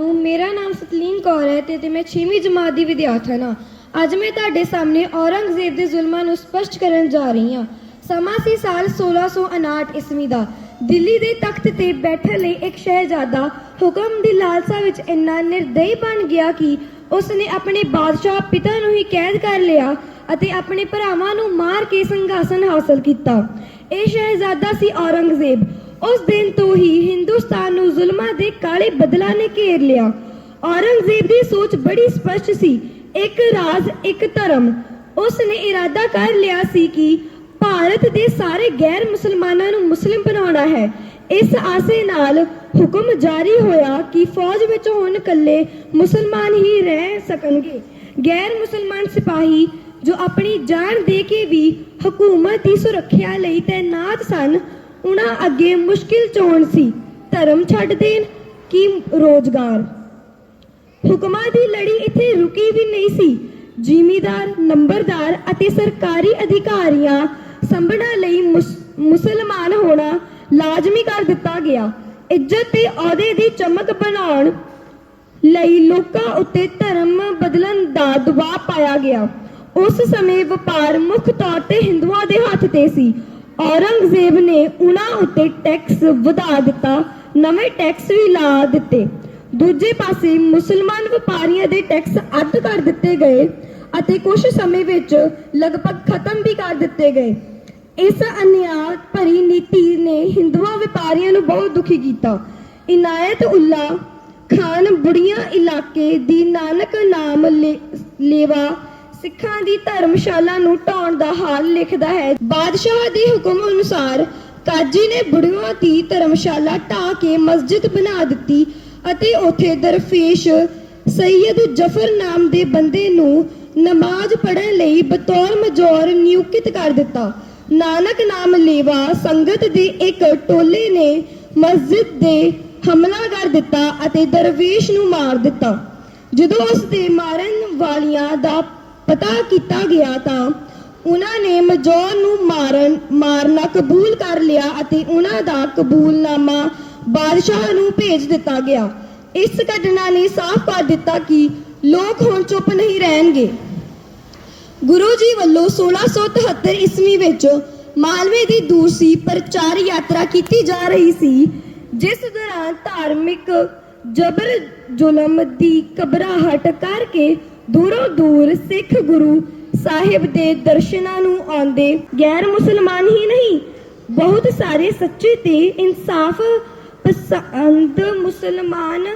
ਮੇਰਾ ਨਾਮ ਸਤਲੀਨ ਕੌਰ ਹੈ ਤੇ ਤੇ ਮੈਂ 6ਵੀਂ ਜਮਾਤ ਦੀ ਵਿਦਿਆਰਥਣ ਹਾਂ। ਅੱਜ ਮੈਂ ਤੁਹਾਡੇ ਸਾਹਮਣੇ ਔਰੰਗਜ਼ੇਬ ਦੇ ਜ਼ੁਲਮਾਂ ਨੂੰ ਸਪਸ਼ਟ ਕਰਨ ਜਾ ਰਹੀ ਹਾਂ। ਸਮਾਂ ਸੀ ਸਾਲ 1659 ਈਸਵੀ ਦਾ। ਦਿੱਲੀ ਦੇ ਤਖਤ ਤੇ ਬੈਠਣ ਲਈ ਇੱਕ ਸ਼ਹਿਜ਼ਾਦਾ ਹੁਕਮ ਦੀ ਲਾਲਸਾ ਵਿੱਚ ਇੰਨਾ ਨਿਰਦਈ ਬਣ ਗਿਆ ਕਿ ਉਸਨੇ ਆਪਣੇ ਬਾਦਸ਼ਾਹ ਪਿਤਾ ਨੂੰ ਹੀ ਕੈਦ ਕਰ ਲਿਆ ਅਤੇ ਆਪਣੇ ਭਰਾਵਾਂ ਨੂੰ ਮਾਰ ਕੇ ਸੰਘਾਸਨ ਹਾਸਲ ਕੀਤਾ। ਇਹ ਸ਼ਹਿਜ਼ਾਦਾ ਸੀ ਔਰੰਗਜ਼ੇਬ। ਉਸ ਦਿਨ ਤੋਂ ਹੀ ਹਿੰਦੁਸਤਾਨ ਨੂੰ ਜ਼ੁਲਮਾਂ ਦੇ ਕਾਲੇ ਬਦਲਾਂ ਨੇ ਘੇਰ ਲਿਆ। ਔਰੰਗਜ਼ੇਬ ਦੀ ਸੋਚ ਬੜੀ ਸਪਸ਼ਟ ਸੀ। ਇੱਕ ਰਾਜ, ਇੱਕ ਧਰਮ। ਉਸ ਨੇ ਇਰਾਦਾ ਕਰ ਲਿਆ ਸੀ ਕਿ ਭਾਰਤ ਦੇ ਸਾਰੇ ਗੈਰ ਮੁਸਲਮਾਨਾਂ ਨੂੰ ਮੁਸਲਿਮ ਬਣਾਉਣਾ ਹੈ। ਇਸ ਆਸੇ ਨਾਲ ਹੁਕਮ ਜਾਰੀ ਹੋਇਆ ਕਿ ਫੌਜ ਵਿੱਚ ਹੁਣ ਇਕੱਲੇ ਮੁਸਲਮਾਨ ਹੀ ਰਹਿ ਸਕਣਗੇ। ਗੈਰ ਮੁਸਲਮਾਨ ਸਿਪਾਹੀ ਜੋ ਆਪਣੀ ਜਾਨ ਦੇ ਕੇ ਵੀ ਹਕੂਮਤ ਦੀ ਸੁਰੱਖਿਆ ਲਈ ਤੈਨਾਤ ਸਨ ਉਹਨਾਂ ਅੱਗੇ ਮੁਸ਼ਕਿਲ ਚੋਣ ਸੀ। ਧਰਮ ਛੱਡ ਦੇਣ ਕਿ ਰੋਜ਼ਗਾਰ? ਹੁਕਮਾਂ ਦੀ ਲੜੀ ਇੱਥੇ ਰੁਕੀ ਵੀ ਨਹੀਂ ਸੀ। ਜ਼ਿਮੀਦਾਰ, ਨੰਬਰਦਾਰ ਅਤੇ ਸਰਕਾਰੀ ਅਧਿਕਾਰੀਆਂ ਸੰਭਣਾ ਲਈ ਮੁਸਲਮਾਨ ਹੋਣਾ ਲਾਜ਼ਮੀ ਕਰ ਦਿੱਤਾ ਗਿਆ। ਇੱਜ਼ਤ ਤੇ ਅਹੁਦੇ ਦੀ ਚਮਕ ਬਣਾਉਣ ਲਈ ਲੋਕਾਂ ਉੱਤੇ ਧਰਮ ਬਦਲਣ ਦਾ ਦਬਾਅ ਪਾਇਆ ਗਿਆ। ਉਸ ਸਮੇਂ ਵਪਾਰ ਮੁੱਖ ਤੌਰ ਤੇ ਹਿੰਦੂਆਂ ਦੇ ਹੱਥ ਤੇ ਸੀ। ਔਰੰਗਜ਼ੇਬ ਨੇ ਉਹਨਾਂ ਉੱਤੇ ਟੈਕਸ ਵਧਾ ਦਿੱਤਾ, ਨਵੇਂ ਟੈਕਸ ਵੀ ਲਾ ਦਿੱਤੇ। ਦੂਜੇ ਪਾਸੇ ਮੁਸਲਮਾਨ ਵਪਾਰੀਆਂ ਦੇ ਟੈਕਸ ਅੱਧ ਕਰ ਦਿੱਤੇ ਗਏ ਅਤੇ ਕੁਝ ਸਮੇਂ ਵਿੱਚ ਲਗਭਗ ਖਤਮ ਵੀ ਕਰ ਦਿੱਤੇ ਗਏ। ਇਸ ਅਨਿਆਂ ਭਰੀ ਨੀਤੀ ਨੇ ਹਿੰਦੂਆਂ ਵਪਾਰੀਆਂ ਨੂੰ ਬਹੁਤ ਦੁਖੀ ਕੀਤਾ। ਇਨਾਇਤ ਉੱਲਾ ਖਾਨ ਬੁੜੀਆਂ ਇਲਾਕੇ ਦੀ ਨਾਨਕ ਨਾਮ ਲੇ- ਲੇਵਾ ਸਿੱਖਾਂ ਦੀ ਧਰਮਸ਼ਾਲਾ ਨੂੰ ਢਾਉਣ ਦਾ ਹਾਲ ਲਿਖਦਾ ਹੈ। ਬਾਦਸ਼ਾਹ ਦੇ ਹੁਕਮ ਅਨੁਸਾਰ ਕਾਜੀ ਨੇ ਬੁੜੀਆਂ ਦੀ ਧਰਮਸ਼ਾਲਾ ਢਾ ਕੇ ਮਸਜਿਦ ਬਣਾ ਦਿੱਤੀ ਅਤੇ ਉੱਥੇ ਦਰਵੇਸ਼ ਸੈਯਦ ਜਫਰ ਨਾਮ ਦੇ ਬੰਦੇ ਨੂੰ ਨਮਾਜ਼ ਪੜ੍ਹਨ ਲਈ ਬਤੌਰ ਮਜੌਰ ਨਿਯੁਕਤ ਕਰ ਦਿੱਤਾ। ਨਾਨਕ ਨਾਮ ਲੇਵਾ ਸੰਗਤ ਦੇ ਇੱਕ ਟੋਲੇ ਨੇ ਮਸਜਿਦ ਦੇ ਹਮਲਾ ਕਰ ਦਿੱਤਾ ਅਤੇ ਦਰਵੇਸ਼ ਨੂੰ ਮਾਰ ਦਿੱਤਾ। ਜਦੋਂ ਉਸ ਦੇ ਮਾਰਨ ਵਾਲੀਆਂ ਦਾ ਪਤਾ ਕੀਤਾ ਗਿਆ ਤਾਂ ਉਹਨਾਂ ਨੇ ਮਜੌਰ ਨੂੰ ਮਾਰਨ, ਮਾਰਨਾ ਕਬੂਲ ਕਰ ਲਿਆ ਅਤੇ ਉਹਨਾਂ ਦਾ ਕਬੂਲਨਾਮਾ ਬਾਦਸ਼ਾਹ ਨੂੰ ਭੇਜ ਦਿੱਤਾ ਗਿਆ। ਇਸ ਘਟਨਾ ਨੇ ਸਾਫ਼ ਕਰ ਦਿੱਤਾ ਕਿ ਲੋਕ ਹੁਣ ਚੁੱਪ ਨਹੀਂ ਰਹਿਣਗੇ। ਗੁਰੂ ਜੀ ਵੱਲੋਂ 1673 ਈਸਵੀ ਵਿੱਚ ਮਾਲਵੇ ਦੀ ਦੂਸਰੀ ਪ੍ਰਚਾਰ ਯਾਤਰਾ ਕੀਤੀ ਜਾ ਰਹੀ ਸੀ, ਜਿਸ ਦੌਰਾਨ ਧਾਰਮਿਕ ਜਬਰ ਜ਼ੁਲਮ ਦੀ ਘਬਰਾਹਟ ਕਰਕੇ ਦੂਰੋਂ ਦੂਰ ਸਿੱਖ ਗੁਰੂ ਸਾਹਿਬ ਦੇ ਦਰਸ਼ਨਾਂ ਨੂੰ ਆਉਂਦੇ, ਗੈਰ ਮੁਸਲਮਾਨ ਹੀ ਨਹੀਂ, ਬਹੁਤ ਸਾਰੇ ਸੱਚੇ ਤੇ ਇਨਸਾਫ ਪਸੰਦ ਮੁਸਲਮਾਨ